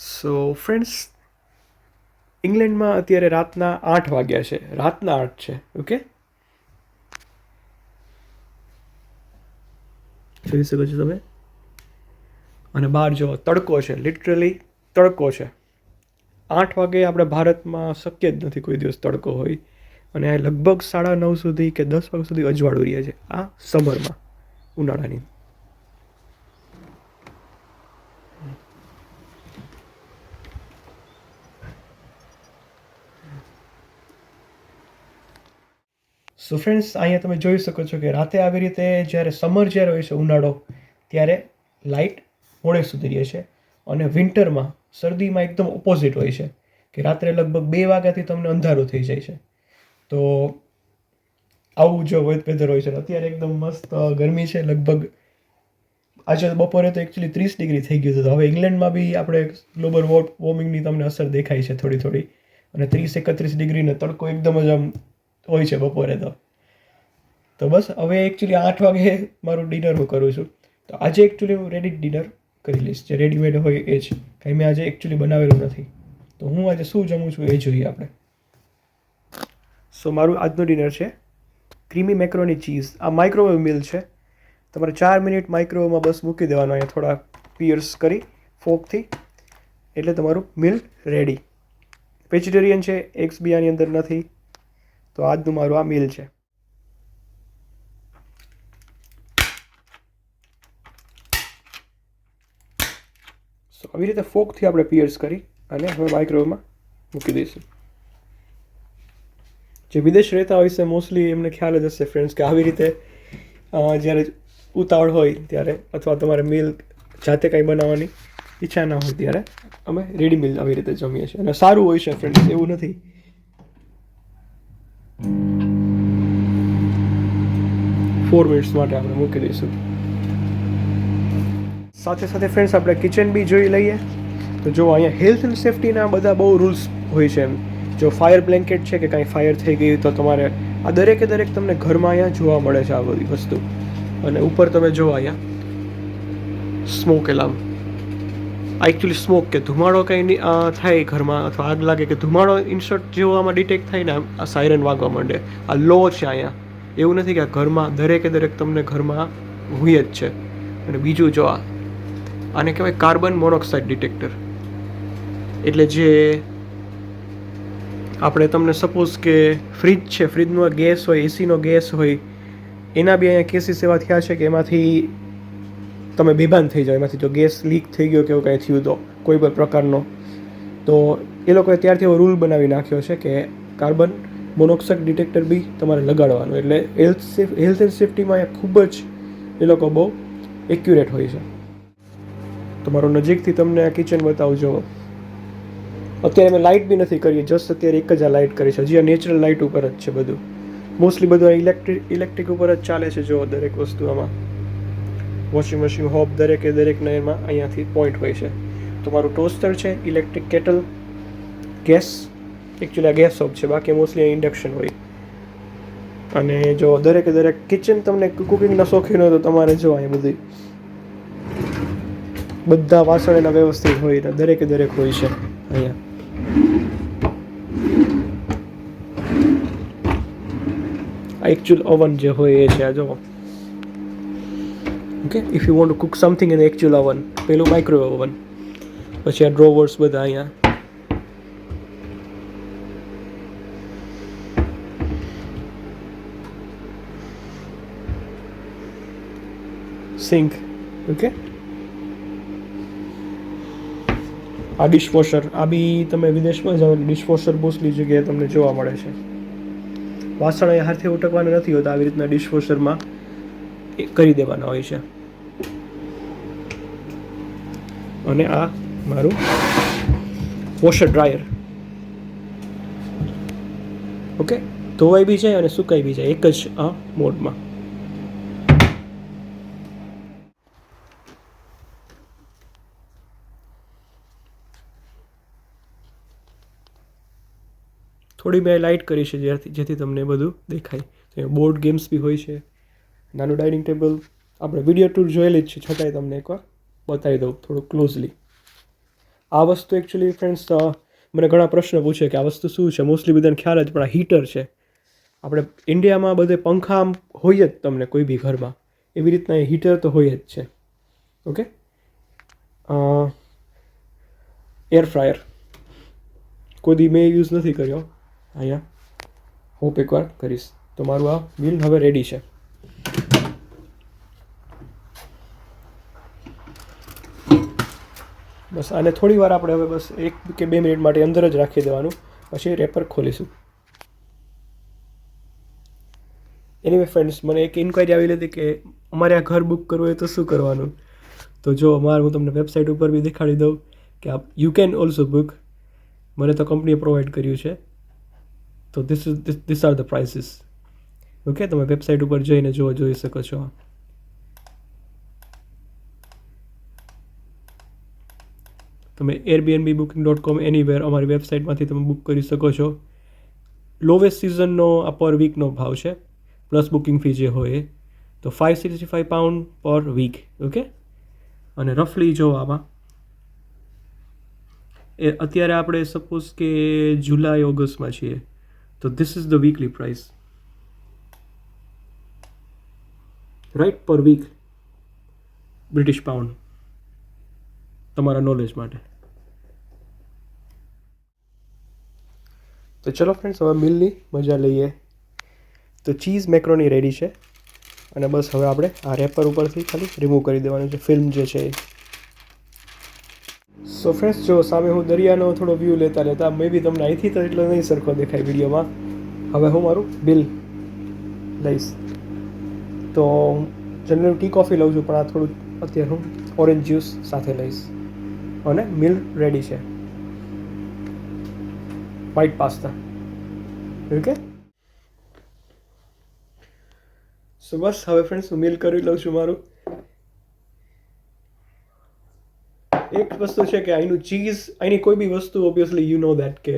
So friends ઇંગ્લેન્ડમાં અત્યારે રાતના આઠ વાગ્યા છે. રાતના આઠ છે ઓકે જોઈ શકો છો તમે? અને બહાર જો તડકો છે લિટરલી તડકો છે. આઠ વાગે આપણે ભારતમાં શક્ય જ નથી કોઈ દિવસ તડકો હોય. અને લગભગ સાડા નવ સુધી કે દસ વાગ્યા સુધી અજવાળું રહે છે, આ સમરમાં ઉનાળાની સો ફ્રેન્ડ્સ અહીંયા તમે જોઈ શકો છો કે રાતે આવી રીતે જ્યારે સમર જ્યારે હોય છે, ઉનાળો, ત્યારે લાઇટ મોડે સુધી રહે છે અને વિન્ટરમાં શરદીમાં એકદમ ઓપોઝિટ હોય છે કે રાત્રે લગભગ બે વાગ્યાથી તમને અંધારું થઈ જાય છે. તો આવું જો વેધર હોય છે, અત્યારે એકદમ મસ્ત ગરમી છે, લગભગ આજે બપોરે તો એકચ્યુઅલી ત્રીસ ડિગ્રી થઈ ગયું હતું હવે ઇંગ્લેન્ડમાં બી આપણે ગ્લોબલ વોર્મિંગની તમને અસર દેખાય છે થોડી થોડી અને ત્રીસ એકત્રીસ ડિગ્રીનો તડકો એકદમ જ આમ હોય છે બપોરે તો. તો બસ હવે એકચ્યુઅલી આઠ વાગે મારું ડિનર હું કરું છું. તો આજે એકચ્યુઅલી હું રેડી ડિનર કરી લઈશ. જે રેડીમેડ હોય એ જ. કંઈ મેં આજે એકચ્યુઅલી બનાવેલું નથી. તો હું આજે શું જમું છું એ જોઈએ આપણે. સો મારું આજનું ડિનર છે ક્રીમી મેક્રોની ચીઝ આ માઇક્રોવેવ મિલ છે. તમારે ચાર મિનિટ માઇક્રોવેવમાં બસ મૂકી દેવાનું, અહીંયા થોડા પિયર્સ કરી ફોકથી એટલે તમારું મિલ રેડી વેજીટેરિયન છે એગ્સ બી અંદર નથી. તો આજનું મારું આ મિલ છે. આવી રીતે ફોકથી આપણે પિયર્સ કરી અને હવે માઇક્રોવેવમાં મૂકી દઈશું. જે વિદેશ રહેતા હોય છે મોસ્ટલી એમને ખ્યાલ જ હશે ફ્રેન્ડ્સ કે આવી રીતે જ્યારે ઉતાવળ હોય ત્યારે અથવા તમારે મિલ જાતે કંઈ બનાવવાની ઈચ્છા ના હોય ત્યારે અમે રેડી મિલ આવી રીતે જમીએ છીએ. અને સારું હોય છે ફ્રેન્ડ્સ એવું નથી. ફોર મિનિટ્સ માટે આપણે મૂકી દઈશું. સાથે સાથે ફ્રેન્ડ્સ આપણે કિચન બી જોઈ લઈએ. તો જો અહીંયા હેલ્થ એન્ડ સેફટીના બધા બહુ રૂલ્સ હોય છે એમ. જો ફાયર બ્લેન્કેટ છે કે કાંઈ ફાયર થઈ ગઈ તો તમારે આ દરેકે દરેક તમને ઘરમાં અહીંયા જોવા મળે છે આ બધી વસ્તુ. અને ઉપર તમે જો અહીંયા સ્મોક એલાર્મ. એકચ્યુઅલી સ્મોક કે ધુમાડો કંઈ નહીં થાય ઘરમાં અથવા આગ લાગે કે ધુમાડો ઇન્સર્ટ જેવો આમાં ડિટેક્ટ થાય ને આ સાયરન વાગવા માંડે. આ લો છે અહીંયા. એવું નથી કે ઘરમાં, દરેકે દરેક તમને ઘરમાં હોય જ છે. અને બીજું જો આ, આને કહેવાય કાર્બન મોનોક્સાઇડ ડિટેક્ટર. એટલે જે આપણે તમને સપોઝ કે ફ્રિજ છે, ફ્રિજનો ગેસ હોય, એસીનો ગેસ હોય, એના બી અહીંયા કેસીસ એવા થયા છે કે એમાંથી તમે બેભાન થઈ જાઓ. એમાંથી જો ગેસ લીક થઈ ગયો કે એવું કાંઈ થયું તો, કોઈ પણ પ્રકારનો. તો એ લોકોએ ત્યારથી એવો રૂલ બનાવી નાખ્યો છે કે કાર્બન મોનોક્સાઇડ ડિટેક્ટર બી તમારે લગાડવાનું. એટલે હેલ્થ સેફ હેલ્થ એન્ડ સેફ્ટીમાં અહીંયા ખૂબ જ એ લોકો બહુ એક્યુરેટ હોય છે. તમારો નજીકથી તમને આ કિચન બતાવજો અત્યારે મેં લાઇટ બી નથી કરી જસ્ટ અત્યારે એક જ આ લાઇટ કરી છે. હજી આ નેચરલ લાઇટ ઉપર જ છે બધું. મોસ્ટલી બધું ઇલેક્ટ્રિક ઇલેક્ટ્રિક ઉપર જ ચાલે છે જો દરેક વસ્તુ આમાં. વોશિંગ મશીન હોબ દરેકે, દરેકના એમાં અહીંયાથી પોઈન્ટ હોય છે. તમારું ટોસ્ટર છે ઇલેક્ટ્રિક કેટલ ગેસ એકચ્યુઅલી આ ગેસ સ્ટોવ છે, બાકી મોસ્ટલી ઇન્ડક્શન હોય. અને જો દરેકે દરેક કિચન તમને કુકિંગના શોખીન હોય તો તમારે જો અહીં બધી બધા વાસણ એના વ્યવસ્થિત હોય ને દરેકે દરેક હોય છે અહીંયા. આ એકચ્યુઅલ ઓવન જે હોય એ છે, આ જો okay if you want to cook something in actual oven પેલું માઇક્રોવેવ ઓવન પછી આ ડ્રોવર્સ બધા અહીંયા. સિંક ઓકે આ ડિશવોશર આ બી તમે વિદેશમાં જાઓ ડિશવોશર મોસ્ટલી જગ્યાએ તમને જોવા મળે છે. વાસણ એ હાથે ઉટકવાના નથી હોતા. આવી રીતના ડિશવોશરમાં એ કરી દેવાના હોય છે. અને આ મારું વોશર ડ્રાયર ઓકે ધોવાઈ બી જાય અને સુકાઈ બી જાય. એક જ આ મોડમાં. થોડી મેં લાઇટ કરી છે જેથી જેથી તમને બધું દેખાય. બોર્ડ ગેમ્સ બી હોય છે. નાનું ડાઇનિંગ ટેબલ આપણે વીડિયો ટૂર જોયેલી જ છે. છતાંય તમને એકવાર બતાવી દઉં થોડું ક્લોઝલી આ વસ્તુ એકચ્યુઅલી ફ્રેન્ડ્સ મને ઘણા પ્રશ્ન પૂછે કે આ વસ્તુ શું છે? મોસ્ટલી બધાને ખ્યાલ જ, પણ આ હીટર છે. આપણે ઇન્ડિયામાં બધે પંખા આમ હોય જ તમને કોઈ બી ઘરમાં. એવી રીતના હીટર તો હોય જ છે. ઓકે એર ફ્રાયર કોઈ દી મેં યુઝ નથી કર્યો. અહીંયા. હોપ એકવાર કરીશ. તો મારું આ બિલ હવે રેડી છે. બસ આને થોડી વાર આપણે હવે બસ એક કે બે મિનિટ માટે અંદર જ રાખી દેવાનું. પછી રેપર ખોલીશું. એનીવે ફ્રેન્ડ્સ મને એક ઇન્ક્વાયરી આવી હતી કે અમારે આ ઘર બુક કરવું હોય તો શું કરવાનું? તો જો અમારે હું તમને વેબસાઇટ ઉપર બી દેખાડી દઉં કે આપ યુ કેન ઓલ્સો બુક મને તો કંપનીએ પ્રોવાઈડ કર્યું છે. તો this is this are the prices okay તમે વેબસાઇટ ઉપર જઈને જોવા, જોઈ શકો છો. તમે Airbnb booking dot com anywhere અમારી વેબસાઇટમાંથી તમે બુક કરી શકો છો. લોવેસ્ટ સિઝનનો આ પર વીકનો ભાવ છે. પ્લસ બુકિંગ ફી જે હોય તો five sixty five pound per week okay અને રફલી જો આમાં, એ અત્યારે આપણે સપોઝ કે જુલાઈ ઓગસ્ટમાં છીએ. તો this is the weekly price right per week British pound તમારા નોલેજ માટે. તો ચલો ફ્રેન્ડ્સ હવે મિલની મજા લઈએ. તો ચીઝ મેક્રોની રેડી છે. અને બસ હવે આપણે આ રેપર ઉપરથી ખાલી રિમૂવ કરી દેવાનું છે. ફિલ્મ જે છે એ. સો ફ્રેન્ડ્સ જો સામે હું દરિયાનો થોડો વ્યૂ લેતા લેતા મે બી તમને અહીંથી તો એટલો નહીં સરખો દેખાય વિડીયોમાં. હવે હું મારું બિલ લઈશ. તો જનરલ ટી કોફી લઉં છું, પણ આ થોડું અત્યારે હું ઓરેન્જ જ્યુસ સાથે લઈશ. અને મિલ રેડી છે. વ્હાઈટ પાસ્તા ઓકે સો બસ, હવે ફ્રેન્ડ્સ હું મિલ કરી લઉં છું મારું. એક વસ્તુ છે કે અહીંનું ચીઝ અહીંની કોઈ બી વસ્તુ ઓબ્વિયસલી યુ નો દેટ કે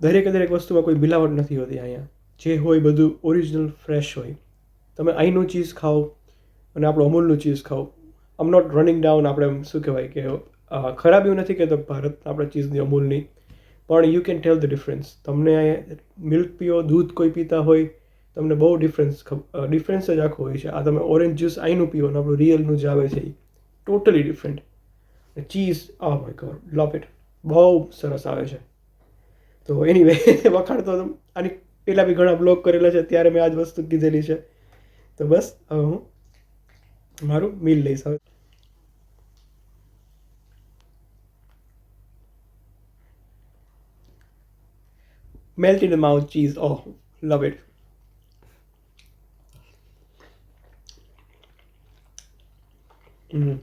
દરેકે દરેક વસ્તુમાં કોઈ મિલાવટ નથી હોતી અહીંયા. જે હોય બધું ઓરિજિનલ ફ્રેશ હોય. તમે અહીંનું ચીઝ ખાઓ અને આપણું અમૂલનું ચીઝ ખાઓ. આમ નોટ રનિંગ ડાઉન આપણે શું કહેવાય કે ખરાબ એવું નથી કહેતો ભારત આપણે ચીઝની, અમૂલની. પણ you can tell the difference તમને મિલ્ક પીઓ, દૂધ કોઈ પીતા હોય, તમને બહુ ડિફરન્સ ડિફરન્સ જ આખો હોય છે. આ તમે ઓરેન્જ જ્યુસ અહીંનું પીઓ અને આપણું રિયલનું જ આવે છે ટોટલી ડિફરન્ટ ચીઝ આ માય ગોડ લવ ઇટ બહુ સરસ આવે છે. તો એની વે વખાણ તો આની પહેલાં બી ઘણા બ્લોગ કરેલા છે, ત્યારે મેં આ જ વસ્તુ કીધેલી છે. તો બસ, હવે હું મારું મીલ લઈશ હવે. Melt in the mouth cheese oh love mm.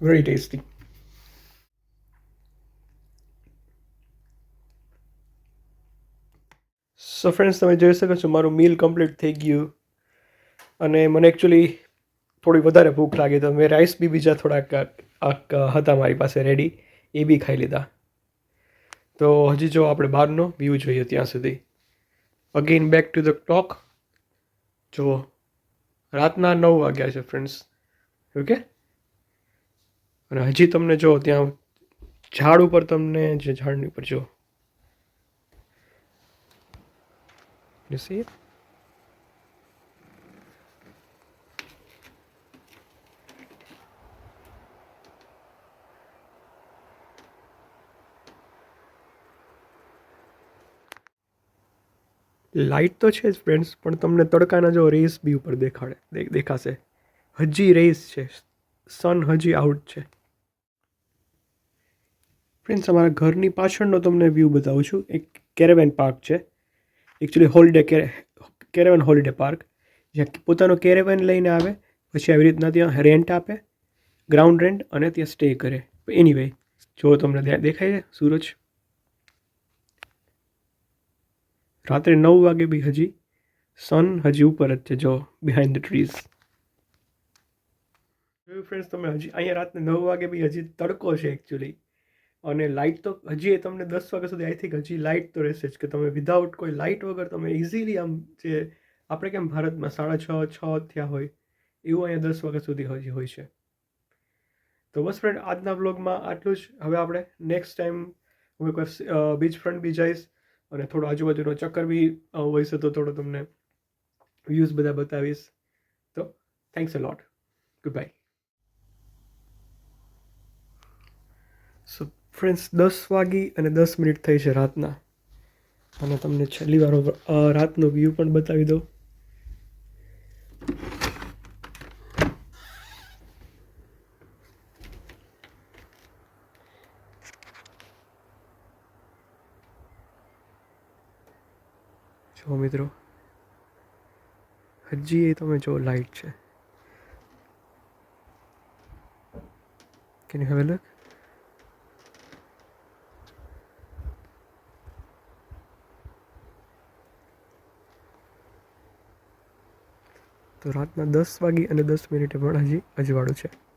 very tasty. So friends તમે જોઈ શકો છો, મારું મીલ કમ્પ્લીટ થઈ ગયું. અને મને એકચ્યુઅલી થોડી વધારે ભૂખ લાગી તો મેં રાઈસ બી બીજા થોડાક હતા મારી પાસે રેડી એ બી ખાઈ લીધા. તો હજી જો આપણે બહારનો વ્યૂ જોઈએ ત્યાં સુધી. Again back to the clock જુઓ રાતના નવ વાગ્યા છે ફ્રેન્ડ્સ ઓકે અને હજી તમને જો, ત્યાં ઝાડ ઉપર તમને જે ઝાડની ઉપર જો. You લાઇટ તો છે જ ફ્રેન્ડ્સ પણ તમને તડકાના જો રેસ બી ઉપર દેખાડે દેખાશે. હજી રેસ છે. સન હજી આઉટ છે. ફ્રેન્ડ્સ અમારા ઘરની પાછળનો તમને વ્યૂ બતાવું છું. એક કેરેવેન પાર્ક છે. Actually holiday caravan holiday park જ્યાં પોતાનો કેરેવેન લઈને આવે, પછી આવી રીતના ત્યાં રેન્ટ આપે ગ્રાઉન્ડ રેન્ટ અને ત્યાં સ્ટે કરે. એની વે જો તમને દેખાય છે, સૂરજ? રાત્રે નવ વાગે બી હજી સન હજી ઉપર જ છે, જો બિહાઇન્ડ ધ ટ્રીઝ ફ્રેન્ડ્સ તમે, હજી અહીંયા રાતને નવ વાગે બી હજી તડકો છે એકચ્યુઅલી અને લાઇટ તો હજી એ તમને દસ વાગ્યા સુધી આઈ થિંક હજી લાઇટ તો રહેશે જ કે તમે વિધાઉટ કોઈ લાઇટ વગર તમે ઇઝીલી આમ જે આપણે કેમ ભારતમાં સાડા છ છ થયા હોય, એવું અહીંયા દસ વાગ્યા સુધી હજી હોય છે. તો બસ ફ્રેન્ડ આજના વ્લોગમાં આટલું જ. હવે આપણે નેક્સ્ટ ટાઈમ હું એકવાર બીચ ફ્રન્ટ બી જઈશ. અને થોડો આજુબાજુનો ચક્કર બી હોય છે તો થોડો તમને વ્યૂઝ બધા બતાવીશ. તો thanks a lot goodbye so friends દસ વાગી અને દસ મિનિટ થઈ છે રાતના. અને તમને છેલ્લી વાર રાતનો વ્યૂ પણ બતાવી દઉં. મિત્રો. હજી એ તમે જો લાઈટ છે. કેન યુ હેવ તો રાતના દસ વાગી અને દસ મિનિટે પણ હજી અજવાળું છે.